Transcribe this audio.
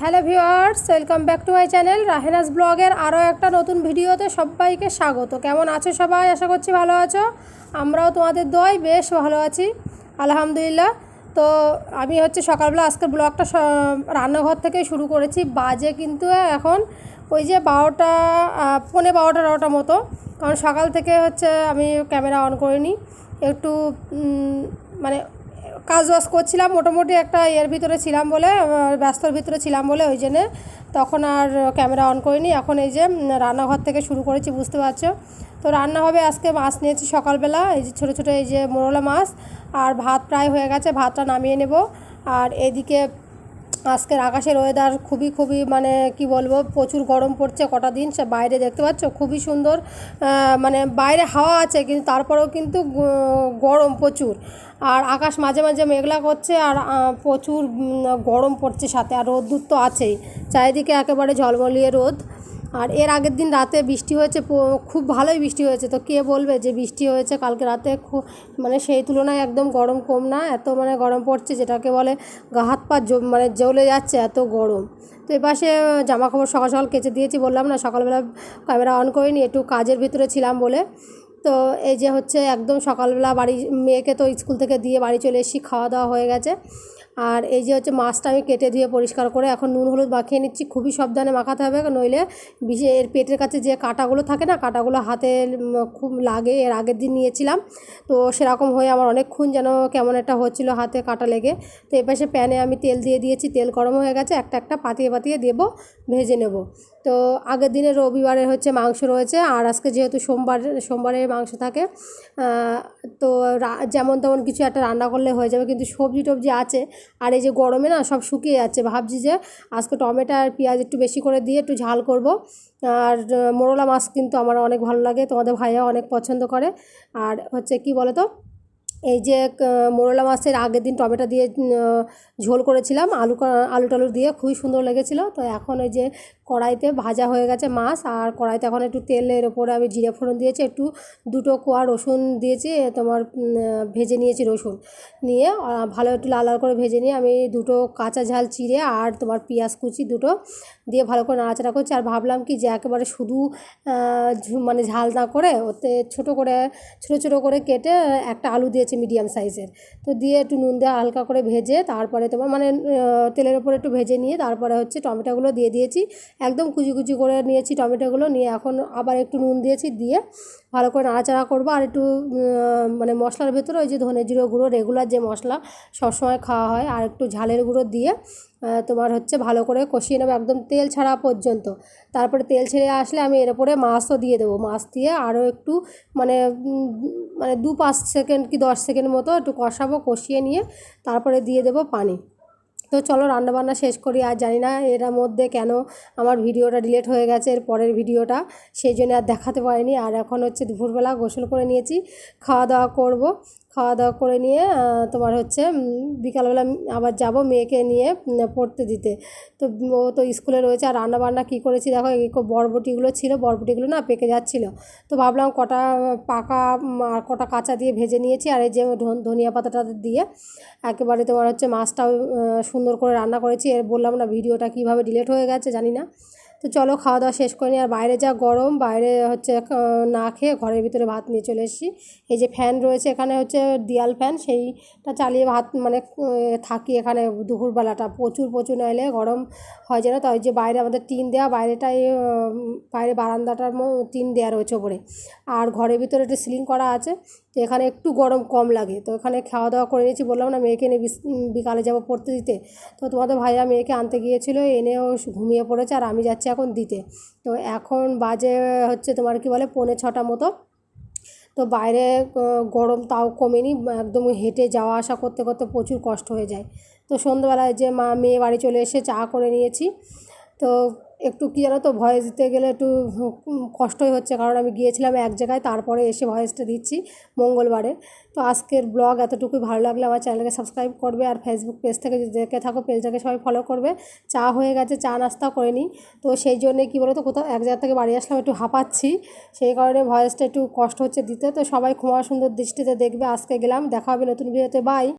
Hello viewers, welcome back to my channel Rahena's ব্লগের আরও একটা নতুন ভিডিওতে সবাইকে স্বাগত। কেমন আছো সবাই? আশা করছি ভালো আছো। আমরাও তোমাদের দোয়াই বেশ ভালো আছি, আলহামদুলিল্লাহ। তো আমি হচ্ছে সকালবেলা আজকে ব্লগটা রান্নাঘর থেকে শুরু করেছি। বাজে কিন্তু এখন ওই যে বারোটা পৌনে বারোটা বারোটা মতো। কারণ সকাল থেকে হচ্ছে আমি ক্যামেরা অন করিনি। একটু মানে কাজ বাজ করছিলাম, মোটামুটি একটা এর ভিতরে ছিলাম বলে ব্যস্তর ভিতরে ছিলাম বলে ওই জন্যে তখন আর ক্যামেরা অন করিনি। এখন এই যে রান্নাঘর থেকে শুরু করেছি, বুঝতে পারছ? তো রান্না হবে আজকে, মাছ নিয়েছি সকালবেলা, এই যে ছোটো ছোটো এই যে মোরলা মাছ, আর ভাত প্রায় হয়ে গেছে, ভাতটা নামিয়ে নেব। আর এদিকে আজকের আকাশের ওয়েদার খুবই খুবই মানে কি বলব, প্রচুর গরম পড়ছে কটা দিন, সে বাইরে দেখতে পাচ্ছ, খুবই সুন্দর মানে বাইরে হাওয়া আছে, কিন্তু তারপরেও কিন্তু গরম প্রচুর। আর আকাশ মাঝে মাঝে মেঘলা করছে আর প্রচুর গরম পড়ছে সাথে, আর রোদ্দুর তো আছেই। চারিদিকে একেবারে ঝলমলিয়ে রোদ। আর এর আগের দিন রাতে বৃষ্টি হয়েছে খুব ভালোই বৃষ্টি হয়েছে। তো কে বলবে যে বৃষ্টি হয়েছে? কালকে রাতে খুব মানে সেই তুলনায় একদম গরম কম না, এত মানে গরম পড়ছে যেটাকে বলে গা হাত পা মানে জ্বলে যাচ্ছে এত গরম। তো এপাশে জামা কাপড় সকাল সকাল কেচে দিয়েছি, বললাম না সকালবেলা ক্যামেরা অন করিনি, একটু কাজের ভিতরে ছিলাম বলে। তো এই যে হচ্ছে একদম সকালবেলা বাড়ি, মেয়েকে তো স্কুল থেকে দিয়ে বাড়ি চলে এসেছি, খাওয়া দাওয়া হয়ে গেছে। আর এই যে হচ্ছে মাছটা আমি কেটে ধুয়ে পরিষ্কার করে এখন নুন, হলুদ মাখিয়ে নিচ্ছি। খুবই সাবধানে মাখাতে হবে, নইলে বিশে এর পেটের কাছে যে কাঁটাগুলো থাকে না, কাঁটাগুলো হাতে খুব লাগে, এর আগের দিন নিয়েছিলাম। তো সেরকম হয়ে আমার অনেকক্ষণ যেন কেমন একটা হচ্ছিল হাতে কাঁটা লেগে। তো এপাশে প্যানে আমি তেল দিয়ে দিয়েছি, তেল গরম হয়ে গেছে, একটা একটা পাতিয়ে পাতিয়ে দেবো, ভেজে নেব। তো আগের দিনে রবিবারে হচ্ছে মাংস রয়েছে, আর আজকে যেহেতু সোমবার, সোমবারে মাংস থাকে তো যেমন তেমন কিছু একটা রান্না করলে হয়ে যাবে, কিন্তু সবজি টবজি আছে আর এই যে গরমে না সব শুকিয়ে যাচ্ছে। ভাবছি যে আজকে টমেটো আর পেঁয়াজ একটু বেশি করে দিয়ে একটু ঝাল করব। আর মোরলা মাছ কিন্তু আমার অনেক ভালো লাগে। তোমাদের ভাইয়া অনেক পছন্দ করে। আর হচ্ছে কি বলো তো এই যে মোরলা মাছের আগের দিন টমেটো দিয়ে ঝোল করেছিলাম, আলু আলু টালু দিয়ে খুবই সুন্দর লেগেছিলো। তো এখন ওই যে কড়াইতে ভাজা হয়ে গেছে মাছ, আর কড়াইতে এখন একটু তেলের ওপরে আমি জিরে ফোড়ন দিয়েছি, একটু দুটো কোয়া রসুন দিয়েছি তোমার ভেজে নিয়েছি রসুন নিয়ে ভালো একটু লাল লাল করে ভেজে নিয়ে আমি দুটো কাঁচা ঝাল চিড়ে আর তোমার পেঁয়াজ কুচি দুটো দিয়ে ভালো করে নাড়াচাড়া করছি। আর ভাবলাম কি যে একেবারে শুধু মানে ঝাল না করে, ওতে ছোট করে, ছোট ছোট করে কেটে একটা আলু দিয়েছি মিডিয়াম সাইজের। তো দিয়ে একটু নুন দেওয়া হালকা করে ভেজে তারপরে তোমার মানে তেলের ওপরে একটু ভেজে নিয়ে তারপরে হচ্ছে টমেটোগুলো দিয়ে দিয়েছি। একদম কুচি কুচি করে নিয়েছি টমেটোগুলো, নিয়ে এখন আবার একটু নুন দিয়েছি দিয়ে ভালো করে নাড়াচাড়া করব। আর একটু মানে মশলার ভেতরে ওই যে ধনে জিরো গুঁড়ো রেগুলার যে মশলা সবসময় খাওয়া হয়, আর একটু ঝালের গুঁড়ো দিয়ে তোমার হচ্ছে ভালো করে কষিয়ে নেব একদম তেল ছাড়া পর্যন্ত। তারপরে তেল ছেড়ে আসলে আমি এর উপরে মাছও দিয়ে দেবো। মাছ দিয়ে আরও একটু মানে মানে দু পাঁচ সেকেন্ড কি দশ সেকেন্ড মতো একটু কষাবো, কষিয়ে নিয়ে তারপরে দিয়ে দেবো পানি। তো চলো রান্নাবান্না শেষ করি, আর জানি না এর মধ্যে কেন আমার ভিডিওটা ডিলেট হয়ে গেছে, এর পরের ভিডিওটা। সেই জন্য আর দেখাতে পারিনি, আর এখন হচ্ছে দুপুরবেলা গোসল করে নিয়েছি, খাওয়া দাওয়া করব। খাওয়া দাওয়া করে নিয়ে তোমার হচ্ছে বিকালবেলা আবার যাব মেয়েকে নিয়ে পড়তে দিতে। তো ও তো স্কুলে রয়েছে, আর রান্না বান্না কী করেছি দেখো, এই বরবটিগুলো ছিল, বরবটিগুলো না পেকে যাচ্ছিল। তো ভাবলাম কটা, পাকা আর কটা কাঁচা দিয়ে ভেজে নিয়েছি, আর এই যে ধন- ধনিয়া পাতাটা দিয়ে একেবারে তোমার হচ্ছে মাছটাও সুন্দর করে রান্না করেছি। এর বললাম না, ভিডিওটা কীভাবে ডিলেট হয়ে গেছে জানি না। তো চলো খাওয়া দাওয়া শেষ করে নিই আর বাইরে যা গরম, বাইরে হচ্ছে না খেয়ে ঘরের ভিতরে ভাত নিয়ে চলে এসেছি। এই যে ফ্যান রয়েছে, এখানে হচ্ছে দিয়াল ফ্যান, সেইটা চালিয়ে ভাত মানে থাকি এখানে দুপুরবেলাটা। প্রচুর প্রচুর নাইলে গরম হয় যেন। তো ওই যে বাইরে আমাদের টিন দেওয়া, বাইরেটাই বাইরে বারান্দাটার টিন দেওয়া রয়েছে ওপরে। আর ঘরের ভিতরে একটা সিলিং করা আছে। তো এখানে একটু গরম কম লাগে। তো এখানে খাওয়া দাওয়া করে নিয়েছি, বললাম না মেয়েকে বিস- বিকালে যাব পড়তে দিতে। তো তোমাদের ভাইয়া মেয়েকে আনতে গিয়েছিল, এনেও ঘুমিয়ে পড়েছে আর আমি যাচ্ছি এখন দিতে। তো এখন বাজে হচ্ছে তোমার কি বলে পৌনে ছটা মতো। তো বাইরে গরম তাও কমেনি, একদম হেঁটে যাওয়া আসা করতে করতে প্রচুর কষ্ট হয়ে যায়। তো সন্ধ্যেবেলায় যে মা মেয়ে বাড়ি চলে এসে চা করে নিয়েছি। তো একটু কী জানো তো ভয়েস দিতে গেলে একটু কষ্টই হচ্ছে। কারণ আমি গিয়েছিলাম এক জায়গায়, তারপরে এসে ভয়েসটা দিচ্ছি মঙ্গলবারে। তো আজকের ব্লগ এতটুকুই। ভালো লাগলে আমার চ্যানেলকে সাবস্ক্রাইব করবে আর ফেসবুক পেজ থেকে যদি দেখে থাকো পেজটাকে সবাই ফলো করবে। চা হয়ে গেছে, চা নাস্তা করে নিই। তো সেই জন্যে কী বলো তো কোথাও এক জায়গা থেকে বাড়ি আসলাম, একটু হাঁপাচ্ছি। সেই কারণে ভয়েসটা একটু কষ্ট হচ্ছে দিতে। তো সবাই ক্ষমা সুন্দর দৃষ্টিতে দেখবে। আজকে গেলাম, দেখা হবে নতুন ভিডিওতে বাই